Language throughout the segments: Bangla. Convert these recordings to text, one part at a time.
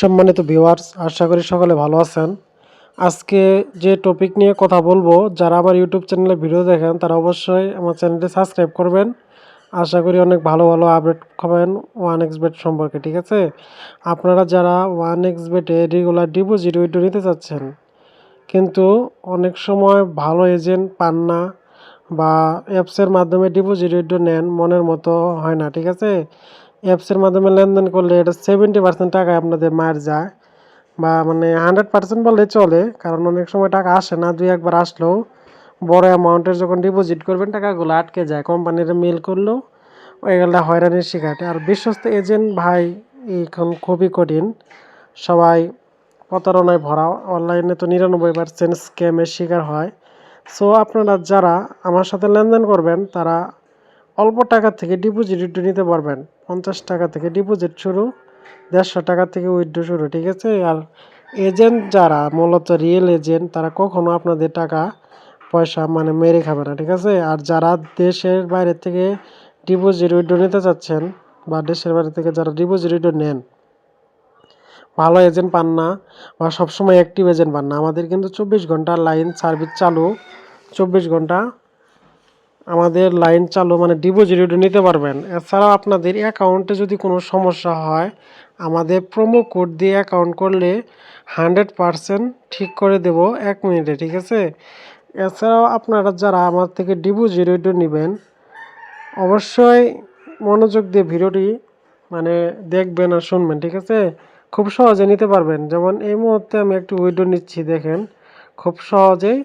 সম্মানিত ভিউয়ার্স আশা করি সকলে ভালো আছেন। আজকে যে টপিক নিয়ে কথা বলব, যারা আমার ইউটিউব চ্যানেলে ভিডিও দেখেন, তারা অবশ্যই আমার চ্যানেলটি সাবস্ক্রাইব করবেন। আশা করি অনেক ভালো ভালো আপডেট পাবেন ওয়ান এক্স বেট সম্পর্কে, ঠিক আছে? আপনারা যারা ওয়ান এক্স বেটে রেগুলার ডিপোজিট উইড্রো নিতে চাচ্ছেন, কিন্তু অনেক সময় ভালো এজেন্ট পান না বা অ্যাপসের মাধ্যমে ডিপোজিট উইড্রো নেন, মনের মতো হয় না, ঠিক আছে? অ্যাপসের মাধ্যমে লেনদেন করলে এটা সেভেন্টি পার্সেন্ট টাকায় আপনাদের মার যায়। বা মানে হান্ড্রেড পার্সেন্ট বললে চলে, কারণ অনেক সময় টাকা আসে না, দুই একবার আসলেও বড় অ্যামাউন্টের যখন ডিপোজিট করবেন, টাকাগুলো আটকে যায়। কোম্পানির মেল করলেও ওইগুলো হয়রানির শিকার। আর বিশ্বস্ত এজেন্ট ভাই এখন খুবই কঠিন। সবাই প্রতারণায় ভরা। অনলাইনে তো নিরানব্বই পার্সেন্ট স্ক্যামের শিকার হয়। সো আপনারা যারা আমার সাথে লেনদেন করবেন, তারা অল্প টাকা থেকে ডিপোজিট নিতে পারবেন। পঞ্চাশ টাকা থেকে ডিপোজিট শুরু, দেড়শো টাকা থেকে উইথড্র শুরু, ঠিক আছে? আর এজেন্ট যারা মূলত রিয়েল এজেন্ট তারা কখনো আপনাদের টাকা, পয়সা মানে মেরে খাবে না, ঠিক আছে? আর যারা দেশের বাইরে থেকে ডিপোজিট উইথড্র নিতে চাচ্ছেন বা দেশের বাইরে থেকে যারা ডিপোজিট উইথড্র নেন, ভালো এজেন্ট পান না বা সবসময় অ্যাক্টিভ এজেন্ট পান না, আমাদের কিন্তু চব্বিশ ঘণ্টা লাইন সার্ভিস চালু, চব্বিশ ঘণ্টা আমাদের লাইন চালু মানে ডিপোজিট নিতে পারবেন। এছাড়াও আপনাদের অ্যাকাউন্টে যদি কোনো সমস্যা হয়, আমাদের প্রোমো কোড দিয়ে অ্যাকাউন্ট করলে হান্ড্রেড পারসেন্ট ঠিক করে দেব এক মিনিটে, ঠিক আছে? এছাড়াও আপনারা যারা আমার থেকে ডিপোজিট নেবেন, অবশ্যই মনোযোগ দিয়ে ভিডিওটি মানে দেখবেন আর শুনবেন, ঠিক আছে? খুব সহজে নিতে পারবেন। যেমন এই মুহূর্তে আমি একটু উইডো নিচ্ছি, দেখেন। খুব সহজেই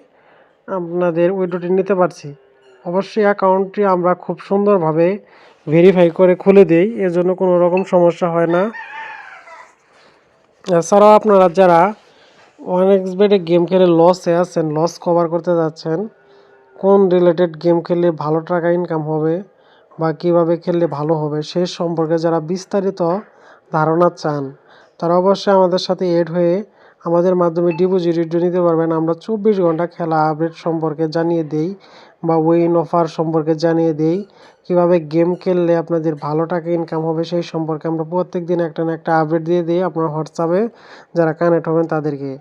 আপনাদের উইডোটি নিতে পারছি। অবশ্যই অ্যাকাউন্টটি আমরা খুব সুন্দরভাবে ভেরিফাই করে খুলে দিই, এজন্য কোনো রকম সমস্যা হয় না। এছাড়াও আপনারা যারা ওয়ান বেডে গেম খেলে লসে আছেন লস কভার করতে যাচ্ছেন, কোন রিলেটেড গেম খেললে ভালো টাকা ইনকাম হবে বা কীভাবে খেললে ভালো হবে সেই সম্পর্কে যারা বিস্তারিত ধারণা চান, তারা অবশ্যই আমাদের সাথে এড হয়ে আমাদের মাধ্যমে ডিপোজিট নিতে পারবেন। আমরা চব্বিশ ঘণ্টা খেলা আপডেট সম্পর্কে জানিয়ে দেই। বা উইন অফার সম্পর্কে জানিয়ে দেই। কীভাবে গেম খেললে আপনাদের ভালো টাকা ইনকাম হবে সেই সম্পর্কে আমরা প্রত্যেক দিন একটা না একটা আপডেট দিয়ে দিই আপনার হোয়াটসঅ্যাপে যারা কানেক্ট হবেন তাদেরকে।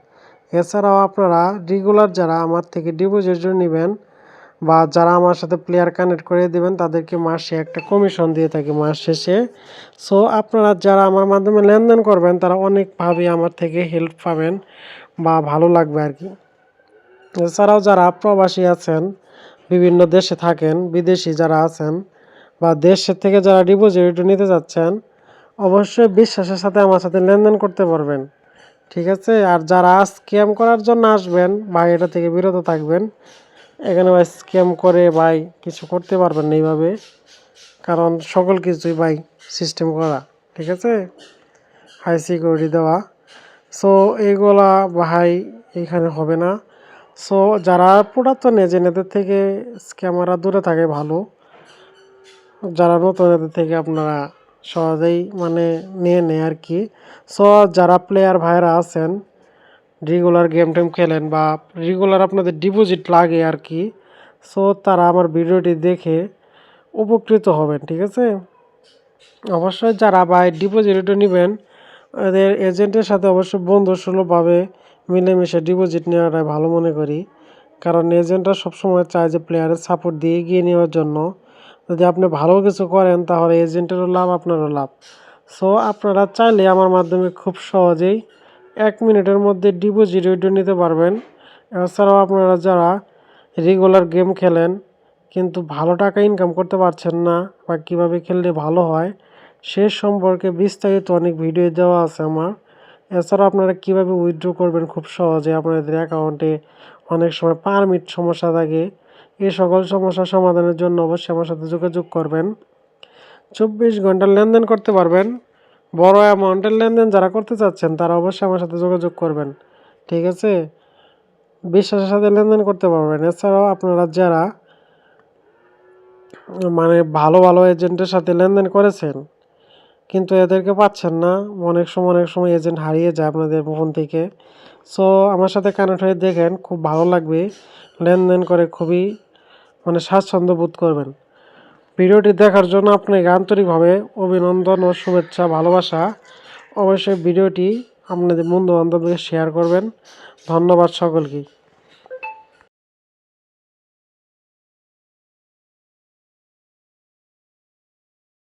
এছাড়াও আপনারা রেগুলার যারা আমার থেকে ডিপোজিট নেবেন বা যারা আমার সাথে প্লেয়ার কানেক্ট করে দেবেন, তাদেরকে মাসে একটা কমিশন দিয়ে থাকি মাস শেষে। সো আপনারা যারা আমার মাধ্যমে লেনদেন করবেন, তারা অনেকভাবে আমার থেকে হেল্প পাবেন বা ভালো লাগবে আর কি এছাড়াও যারা প্রবাসী আছেন বিভিন্ন দেশে থাকেন, বিদেশি যারা আছেন বা দেশের থেকে যারা ডিপোজিট নিতে যাচ্ছেন, অবশ্যই বিশ্বাসের সাথে আমার সাথে লেনদেন করতে পারবেন। ঠিক আছে? আর যারা স্ক্যাম করার জন্য আসবেন বা এটা থেকে বিরত থাকবেন। এখানে ভাই স্ক্যাম করে ভাই কিছু করতে পারবেন না এইভাবে, কারণ সকল কিছুই ভাই সিস্টেম করা। ঠিক আছে? হাই সিকিউরিটি দেওয়া। সো এইগুলা ভাই এখানে হবে না। সো যারা পুরাতন এজেন্ট এদের থেকে স্ক্যামাররা দূরে থাকে, ভালো। যারা নতুন এদের থেকে আপনারা সহজেই মানে নিয়ে নেয় আর কি। সো যারা প্লেয়ার ভাইরা আছেন রেগুলার গেম টেম খেলেন বা রেগুলার আপনাদের ডিপোজিট লাগে আর কি সো তারা আমার ভিডিওটি দেখে উপকৃত হবেন, ঠিক আছে? অবশ্যই যারা বাই ডিপোজিটও নেবেন, এদের এজেন্টের সাথে অবশ্যই বন্ধুসুলভভাবে মিলেমিশে ডিপোজিট নেওয়াটাই ভালো মনে করি। কারণ এজেন্টরা সবসময় চায় যে প্লেয়ারের সাপোর্ট দিয়ে এগিয়ে নেওয়ার জন্য। যদি আপনি ভালো কিছু করেন, তাহলে এজেন্টেরও লাভ, আপনারও লাভ। সো আপনারা চাইলে আমার মাধ্যমে খুব সহজেই এক মিনিটের মধ্যে ডিপোজিট উইড্রো নিতে পারবেন। এছাড়াও আপনারা যারা রেগুলার গেম খেলেন, কিন্তু ভালো টাকা ইনকাম করতে পারছেন না বা কীভাবে খেললে ভালো হয়, সে সম্পর্কে বিস্তারিত অনেক ভিডিও দেওয়া আছে আমার। এছাড়াও আপনারা কীভাবে উইথড্র করবেন খুব সহজে আপনাদের অ্যাকাউন্টে অনেক সময় পারমিট সমস্যা থাকে। এই সকল সমস্যা সমাধানের জন্য অবশ্যই আমার সাথে যোগাযোগ করবেন। চব্বিশ ঘণ্টা লেনদেন করতে পারবেন। বড় অ্যামাউন্টের লেনদেন যারা করতে চাচ্ছেন, তারা অবশ্যই আমার সাথে যোগাযোগ করবেন। ঠিক আছে? বিশ্বাসের সাথে লেনদেন করতে পারবেন। এছাড়াও আপনারা যারা মানে ভালো ভালো এজেন্টের সাথে লেনদেন করেছেন কিন্তু এদেরকে পাচ্ছেন না। অনেক সময় অনেক সময় এজেন্ট হারিয়ে যায় আপনাদের ফোন থেকে। সো আমার সাথে কানেক্ট হয়ে দেখেন, খুব ভালো লাগবে। লেনদেন করে খুবই মানে স্বাচ্ছন্দ্য বোধ করবেন। ভিডিওটি দেখার জন্য আপনাকে আন্তরিকভাবে অভিনন্দন ও শুভেচ্ছা, ভালোবাসা। অবশ্যই ভিডিওটি আপনাদের বন্ধু বান্ধবকে শেয়ার করবেন। ধন্যবাদ সকলকে।